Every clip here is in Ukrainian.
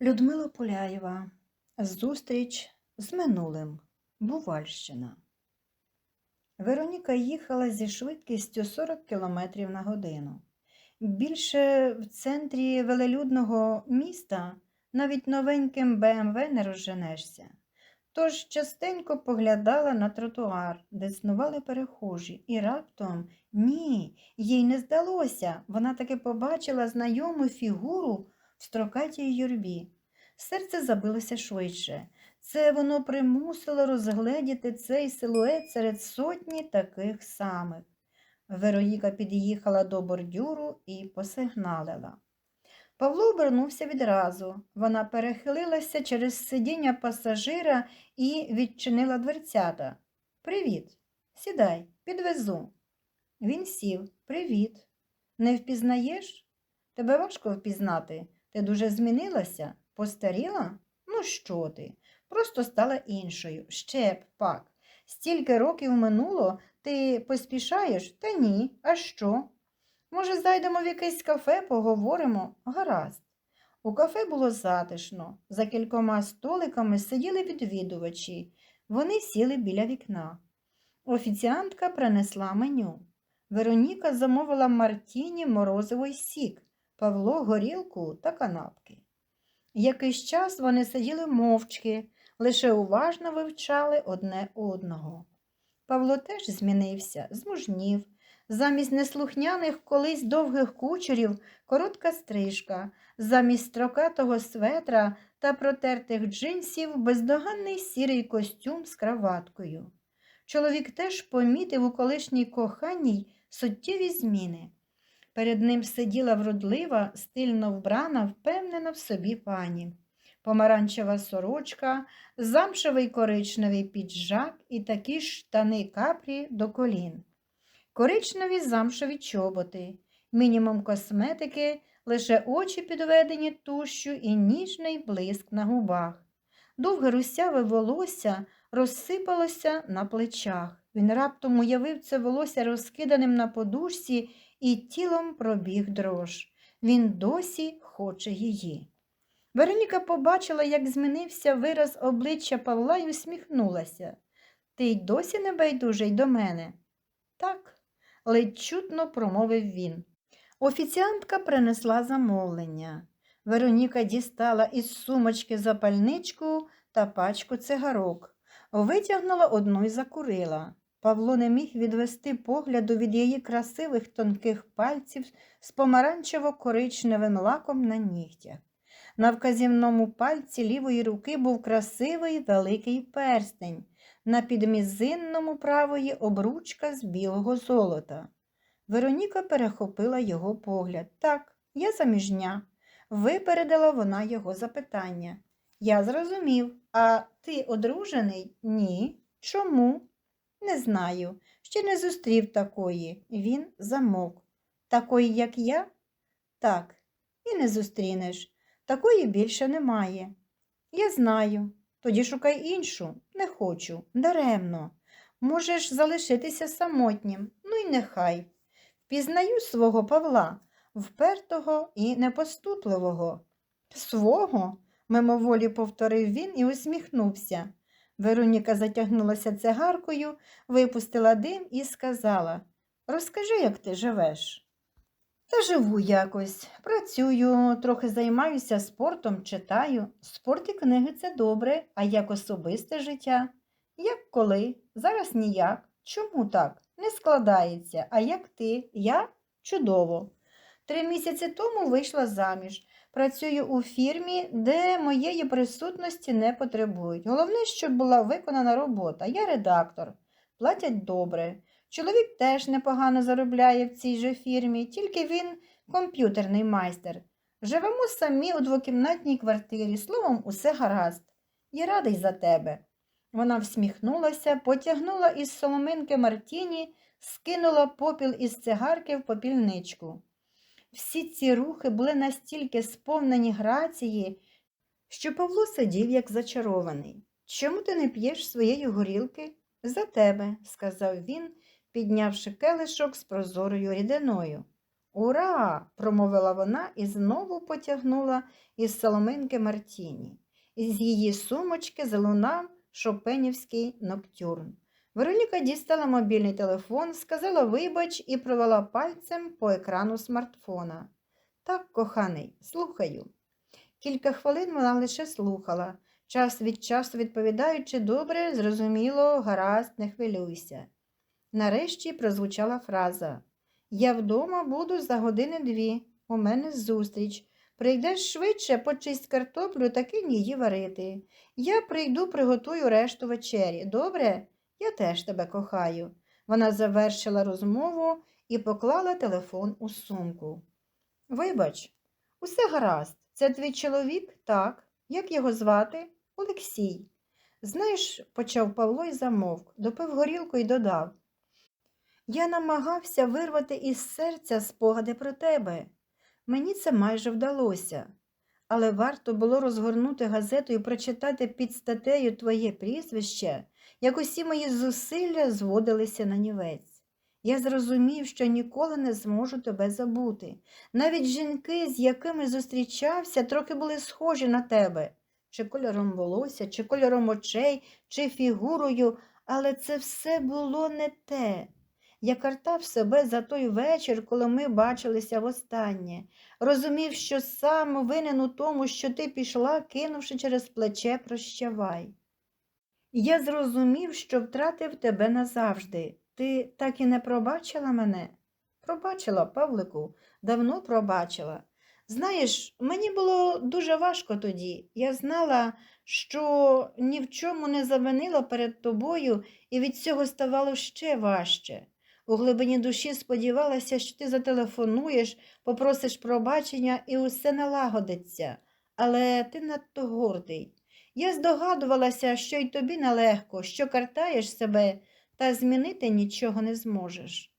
Людмила Поляєва. Зустріч з минулим. Бувальщина. Вероніка їхала зі швидкістю 40 км на годину. Більше в центрі велелюдного міста навіть новеньким БМВ не розженешся. Тож частенько поглядала на тротуар, де снували перехожі, і раптом ні, їй не здалося. Вона таки побачила знайому фігуру в строкатій юрбі. Серце забилося швидше. Це воно примусило розгледіти цей силует серед сотні таких самих. Вероніка під'їхала до бордюру і посигналила. Павло обернувся відразу. Вона перехилилася через сидіння пасажира і відчинила дверцята. Привіт, сідай, підвезу. Він сів. Привіт. Не впізнаєш? Тебе важко впізнати. Ти дуже змінилася? Постаріла? Ну, що ти? Просто стала іншою. Ще б пак. Стільки років минуло, ти поспішаєш? Та ні. А що? Може, зайдемо в якесь кафе, поговоримо? Гаразд. У кафе було затишно. За кількома столиками сиділи відвідувачі. Вони сіли біля вікна. Офіціантка принесла меню. Вероніка замовила Мартіні морозивий сік, Павло горілку та канапки. Якийсь час вони сиділи мовчки, лише уважно вивчали одне одного. Павло теж змінився, змужнів. Замість неслухняних колись довгих кучерів коротка стрижка, замість строкатого светра та протертих джинсів бездоганний сірий костюм з краваткою. Чоловік теж помітив у колишній коханій суттєві зміни. Перед ним сиділа вродлива, стильно вбрана, впевнена в собі пані. Помаранчева сорочка, замшевий коричневий піджак і такі ж штани капрі до колін. Коричневі замшеві чоботи, мінімум косметики, лише очі підведені тушю і ніжний блиск на губах. Довге русяве волосся розсипалося на плечах. Він раптом уявив це волосся розкиданим на подушці і тілом пробіг дрож. Він досі хоче її. Вероніка побачила, як змінився вираз обличчя Павла і усміхнулася. Ти й досі не байдужий до мене? Так, ледь чутно промовив він. Офіціантка принесла замовлення. Вероніка дістала із сумочки запальничку та пачку цигарок. Витягнула одну і закурила. Павло не міг відвести погляду від її красивих тонких пальців з помаранчево-коричневим лаком на нігтях. На вказівному пальці лівої руки був красивий великий перстень, на підмізинному правої обручка з білого золота. Вероніка перехопила його погляд. Так, я заміжня. Випередила вона його запитання. Я зрозумів, а ти одружений? Ні. Чому? Не знаю. Ще не зустрів такої. Він замовк. Такої, як я? Так, і не зустрінеш. Такої більше немає. Я знаю. Тоді шукай іншу. Не хочу. Даремно. Можеш залишитися самотнім. Ну й нехай. Впізнаю свого Павла, впертого і непоступливого. Свого? мимоволі повторив він і усміхнувся. Вероніка затягнулася цигаркою, випустила дим і сказала Розкажи, як ти живеш. Та живу якось, працюю, трохи займаюся спортом, читаю. Спорт і книги це добре, а як особисте життя? Як коли? Зараз ніяк. Чому так? Не складається. А як ти? Я? Чудово. Три місяці тому вийшла заміж. Працюю у фірмі, де моєї присутності не потребують. Головне, щоб була виконана робота. Я редактор. Платять добре. Чоловік теж непогано заробляє в цій же фірмі, тільки він комп'ютерний майстер. Живемо самі у двокімнатній квартирі, словом, усе гаразд. Я радий за тебе. Вона всміхнулася, потягнула із соломинки Мартіні, скинула попіл із цигарки в попільничку. Всі ці рухи були настільки сповнені грації, що Павло сидів, як зачарований. Чому ти не п'єш своєї горілки? За тебе, сказав він, піднявши келишок з прозорою рідиною. Ура! промовила вона і знову потягнула із соломинки Мартіні. Із її сумочки залунав шопенівський ноктюрн. Вероніка дістала мобільний телефон, сказала вибач і провела пальцем по екрану смартфона. Так, коханий, слухаю. Кілька хвилин вона лише слухала, час від часу відповідаючи добре, зрозуміло, гаразд, не хвилюйся. Нарешті прозвучала фраза Я вдома буду за години дві. У мене зустріч. Прийдеш швидше, почисть картоплю та кинь її варити. Я прийду, приготую решту вечері. Добре? Я теж тебе кохаю. Вона завершила розмову і поклала телефон у сумку. Вибач, усе гаразд. Це твій чоловік? Так. Як його звати? Олексій. Знаєш, почав Павло і замовк, допив горілку і додав. Я намагався вирвати із серця спогади про тебе. Мені це майже вдалося. Але варто було розгорнути газету і прочитати під статтею твоє прізвище, як усі мої зусилля зводилися на нівець. Я зрозумів, що ніколи не зможу тебе забути. Навіть жінки, з якими зустрічався, трохи були схожі на тебе, чи кольором волосся, чи кольором очей, чи фігурою, але це все було не те. Я картав себе за той вечір, коли ми бачилися востаннє. Розумів, що сам винен у тому, що ти пішла, кинувши через плече прощавай. Я зрозумів, що втратив тебе назавжди. Ти так і не пробачила мене? Пробачила, Павлику, давно пробачила. Знаєш, мені було дуже важко тоді. Я знала, що ні в чому не завинила перед тобою, і від цього ставало ще важче. У глибині душі сподівалася, що ти зателефонуєш, попросиш пробачення і усе налагодиться, але ти надто гордий. Я здогадувалася, що й тобі нелегко, що картаєш себе, та змінити нічого не зможеш.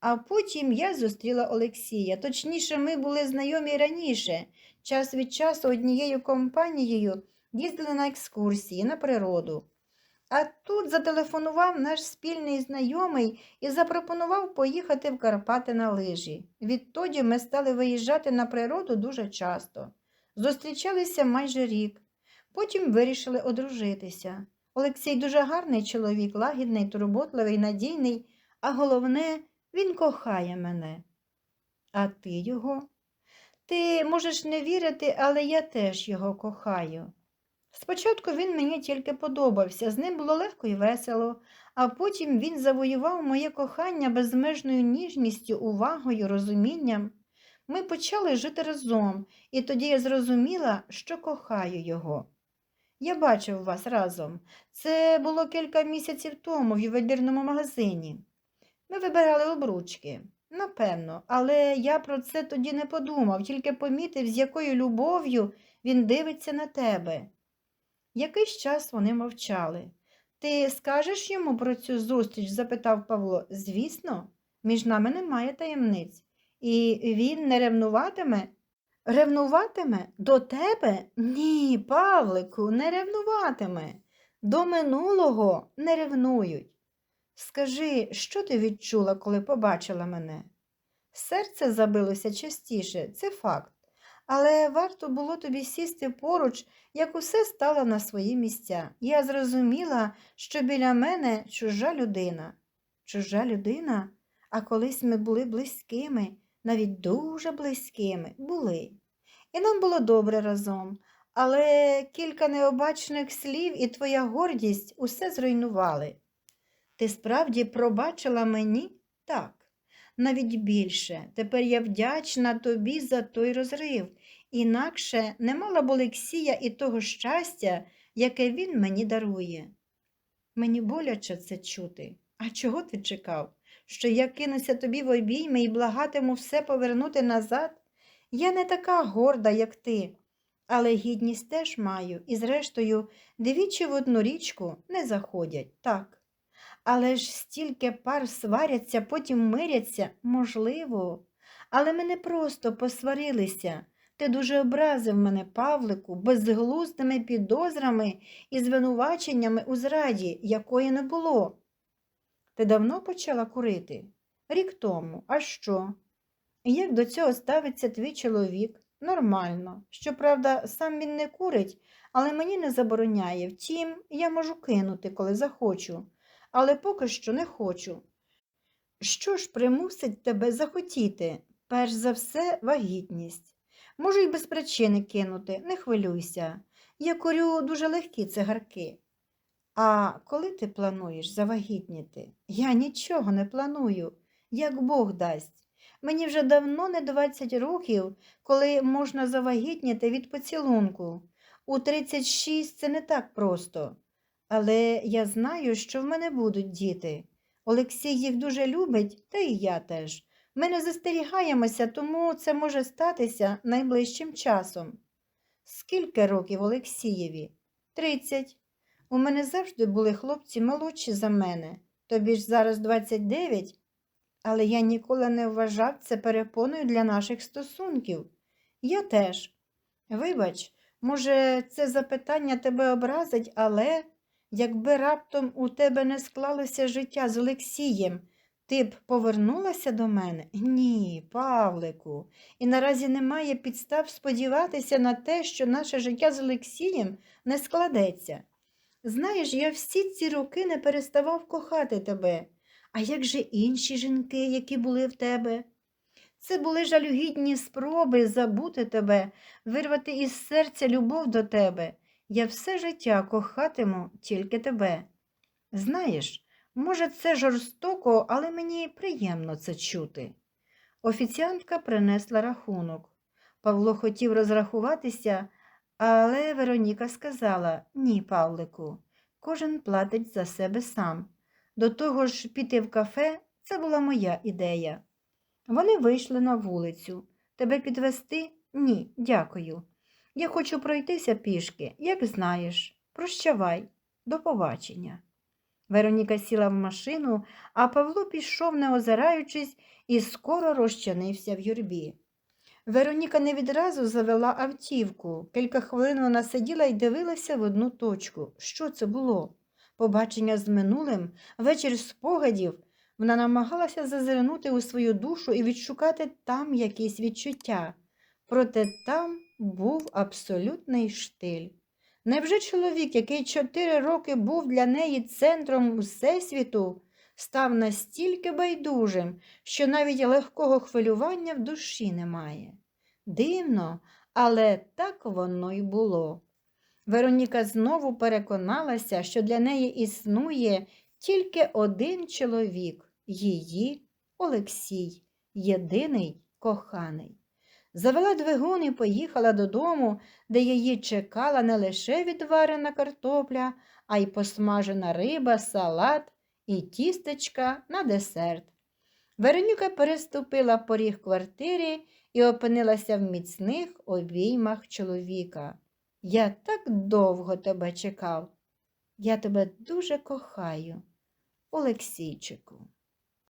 А потім я зустріла Олексія, точніше, ми були знайомі раніше, час від часу однією компанією їздили на екскурсії на природу. А тут зателефонував наш спільний знайомий і запропонував поїхати в Карпати на лижі. Відтоді ми стали виїжджати на природу дуже часто. Зустрічалися майже рік. Потім вирішили одружитися. Олексій дуже гарний чоловік, лагідний, турботливий, надійний, а головне, він кохає мене. А ти його? Ти можеш не вірити, але я теж його кохаю. Спочатку він мені тільки подобався, з ним було легко і весело, а потім він завоював моє кохання безмежною ніжністю, увагою, розумінням. Ми почали жити разом, і тоді я зрозуміла, що кохаю його. Я бачив вас разом. Це було кілька місяців тому в ювелірному магазині. Ми вибирали обручки. Напевно, але я про це тоді не подумав, тільки помітив, з якою любов'ю він дивиться на тебе. Якийсь час вони мовчали. Ти скажеш йому про цю зустріч? запитав Павло. Звісно, між нами немає таємниць. І він не ревнуватиме? Ревнуватиме до тебе? Ні, Павлику, не ревнуватиме. До минулого не ревнують. Скажи, що ти відчула, коли побачила мене? Серце забилося частіше, це факт. Але варто було тобі сісти поруч, як усе стало на свої місця. Я зрозуміла, що біля мене чужа людина. Чужа людина, а колись ми були близькими, навіть дуже близькими були. І нам було добре разом, але кілька необачних слів і твоя гордість усе зруйнували. Ти справді пробачила мені? Так, навіть більше. Тепер я вдячна тобі за той розрив. Інакше не мала б Олексія і того щастя, яке він мені дарує. Мені боляче це чути. А чого ти чекав? Що я кинуся тобі в обійми і благатиму все повернути назад? Я не така горда, як ти, але гідність теж маю, і, зрештою, двічі в одну річку не заходять, так. Але ж стільки пар сваряться, потім миряться, можливо. Але ми не просто посварилися. Ти дуже образив мене, Павлику, безглуздими підозрами і звинуваченнями у зраді, якої не було. Ти давно почала курити? Рік тому. А що? Як до цього ставиться твій чоловік? Нормально. Щоправда, сам він не курить, але мені не забороняє. Втім, я можу кинути, коли захочу, але поки що не хочу. Що ж примусить тебе захотіти? Перш за все, вагітність. Можу й без причини кинути, не хвилюйся. Я курю дуже легкі цигарки. А коли ти плануєш завагітніти? Я нічого не планую, як Бог дасть. Мені вже давно не 20 років, коли можна завагітніти від поцілунку. У 36 це не так просто. Але я знаю, що в мене будуть діти. Олексій їх дуже любить, та і я теж. Ми не застерігаємося, тому це може статися найближчим часом. Скільки років Олексієві? Тридцять. У мене завжди були хлопці молодші за мене. Тобі ж зараз 29, але я ніколи не вважав це перепоною для наших стосунків. Я теж. Вибач, може, це запитання тебе образить, але якби раптом у тебе не склалося життя з Олексієм, ти б повернулася до мене? Ні, Павлику. І наразі немає підстав сподіватися на те, що наше життя з Олексієм не складеться. Знаєш, я всі ці роки не переставав кохати тебе. А як же інші жінки, які були в тебе? Це були жалюгідні спроби забути тебе, вирвати із серця любов до тебе. Я все життя кохатиму тільки тебе. Знаєш, може, це жорстоко, але мені приємно це чути. Офіціантка принесла рахунок. Павло хотів розрахуватися, але Вероніка сказала ні, Павлику, кожен платить за себе сам. До того ж, піти в кафе це була моя ідея. Вони вийшли на вулицю. Тебе підвести? Ні, дякую. Я хочу пройтися пішки, як знаєш. Прощавай, до побачення. Вероніка сіла в машину, а Павло пішов, не озираючись, і скоро розчинився в юрбі. Вероніка не відразу завела автівку. Кілька хвилин вона сиділа і дивилася в одну точку. Що це було? Побачення з минулим, вечір спогадів. Вона намагалася зазирнути у свою душу і відшукати там якісь відчуття. Проте там був абсолютний штиль. Невже чоловік, який чотири роки був для неї центром Всесвіту, став настільки байдужим, що навіть легкого хвилювання в душі немає? Дивно, але так воно й було. Вероніка знову переконалася, що для неї існує тільки один чоловік її Олексій, єдиний коханий. Завела двигун і поїхала додому, де її чекала не лише відварена картопля, а й посмажена риба, салат і тістечка на десерт. Веронюка переступила поріг квартири і опинилася в міцних обіймах чоловіка. Я так довго тебе чекав. Я тебе дуже кохаю, Олексійчику.